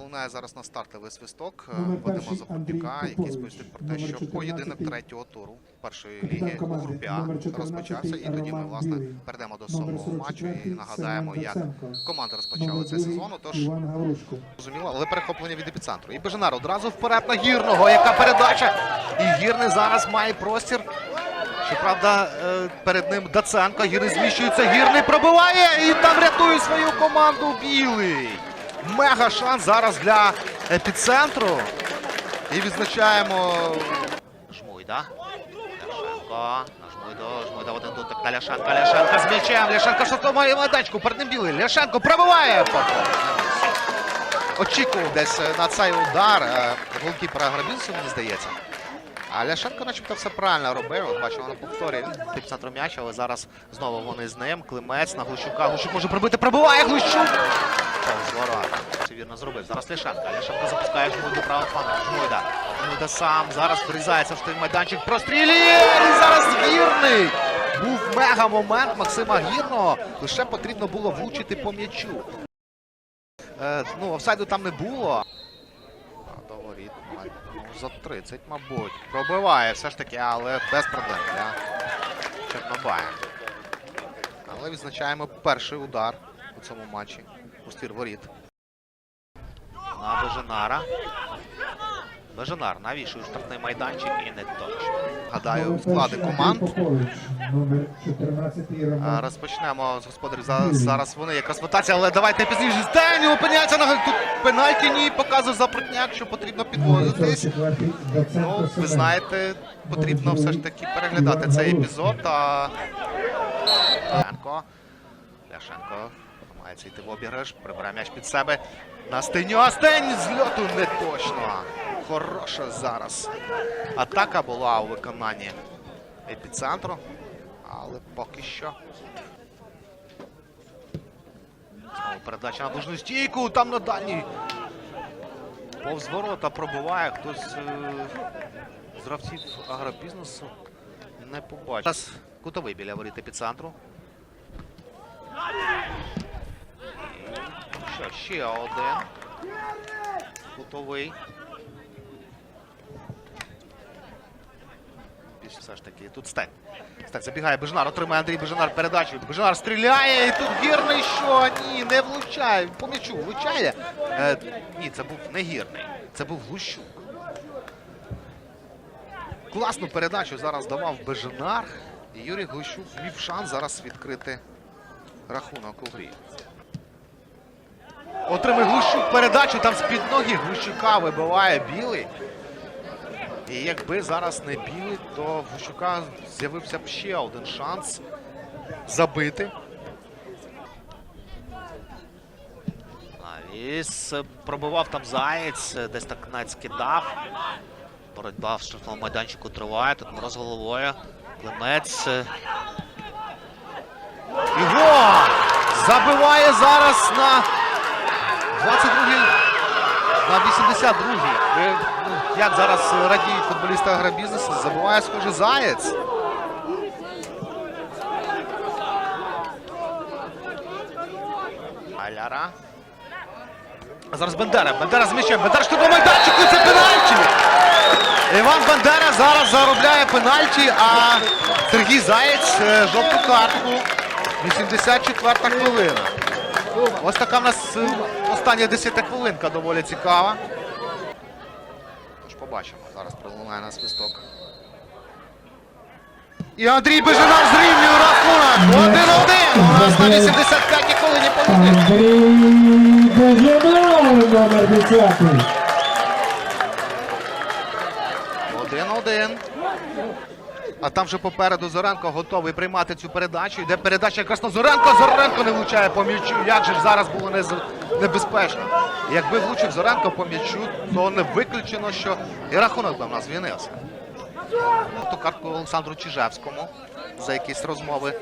Лунає зараз на стартовий свисток Номер Вадима перший який сповістить про те, що 14 поєдинок третього туру першої ліги у групі А розпочався. І тоді ми власне перейдемо до самого матчу і нагадаємо, як команди розпочали цей сезон. Тож зрозуміло, але перехоплення від епіцентру. І Беженар одразу вперед на гірного. Яка передача? І гірний зараз має простір. Щоправда, е, перед ним Даценко. Гірний зміщується. Гірний пробиває і там рятує свою команду білий. Мега шанс зараз для епіцентру. І відзначаємо. Жмуйда. Ляшенко. На Жмуйду. Жмуйда один дотик на Ляшенка. Ляшенко з м'ячем. Ляшенко штовхує майданчику. Перед ним білий. Ляшенко пробиває. Очікував десь е, на цей удар е, голкіпера Грабінцю, мені здається. А Ляшенко начебто все правильно робив. От бачимо на повторі. Тип центру м'яча, але зараз знову вони з ним. Климець на Глущука. Глущук може пробити. Пробиває Глущук. Ворота. Це вірно зробив. Зараз Ляшенко. Ляшенко запускає Жмуйду право флангу. Жмуйда. Жмуйда сам. Зараз врізається в штиль майданчик. Прострілює. І зараз гірний. Був мега момент Максима Гірного. Лише потрібно було влучити по м'ячу. Е, ну, офсайду там не було. А, До ну, за 30, мабуть. Пробиває все ж таки, але без проблем для Чорнобая. Але відзначаємо перший удар у цьому матчі. У ствір воріт. На Беженара. Беженар навішує штрафний майданчик і не точно. Гадаю, склади команд. Андрій Попович. Номер 14 А, Роман. Розпочнемо з господарів. Зараз, вони якраз ротація, але давайте пізніше. Стені опиняється на тут пенальті. Ні, показує запрутняк, що потрібно підвозитись. Ну, ви знаєте, потрібно все ж таки переглядати цей епізод. А... Ляшенко. Ляшенко намагається йти в обіграш, прибирає м'яч під себе. На стеню, а з льоту не точно. Хороша зараз. Атака була у виконанні епіцентру, але поки що. Знову передача на ближню стійку, там на дальній. Повз ворота пробиває хтось е, з гравців агробізнесу. Не побачив. Зараз кутовий біля воріт епіцентру. Ще один. Кутовий. Більш все ж таки. Тут стень. Стень забігає Бежнар, отримає Андрій Бежнар передачу. Бежнар стріляє і тут гірний що? Ні, не влучає. По м'ячу влучає. Е, ні, це був не гірний. Це був Глущук. Класну передачу зараз давав Беженар. І Юрій Глущук мів шанс зараз відкрити рахунок у грі. Отримує Глущук передачу, там з-під ноги Глущука вибиває білий. І якби зараз не білий, то Глущука з'явився б ще один шанс забити. Навіс пробивав там заєць, десь так навіть скидав. Боротьба в штрафному майданчику триває. Тут мороз головою. Климець. гол! Забиває зараз на 22-й, на 82-й. Ну, Як зараз радіють футболісти агробізнесу, забиває, схоже, заєць. Аляра. А зараз Бендера. Бендера з м'ячем. Бендера штурму майданчику. Це пенальті. Іван Бендера зараз заробляє пенальті, а Сергій Заєць е, жовту картку. 84 хвилина. Ось така в нас е, остання 10 хвилинка доволі цікава. Тож побачимо. Зараз пролунає на свисток. І Андрій Бежанар зрівнює рахунок. 1-1. У нас на 85-й хвилині поєдинку. Андрій Беженар, номер 10. Один-один. А там вже попереду Зоренко готовий приймати цю передачу. Йде передача якраз на Зоренко. Зоренко не влучає по м'ячу. Як же ж зараз було небезпечно. Якби влучив Зоренко по м'ячу, то не виключено, що і рахунок би в нас звільнився. Ту картку Олександру Чижевському за якісь розмови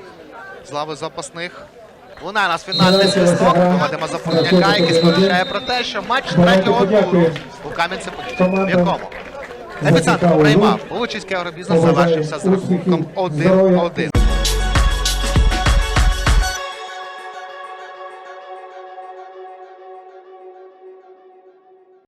з лави запасних. Лунає у нас фінальний свисток. Вадима Запорожняка, який сповіщає про те, що матч третього туру у Кам'янці-Подільському. В якому? Епіцентр приймав. Лучицький агробізнес завершився з рахунком 1-1.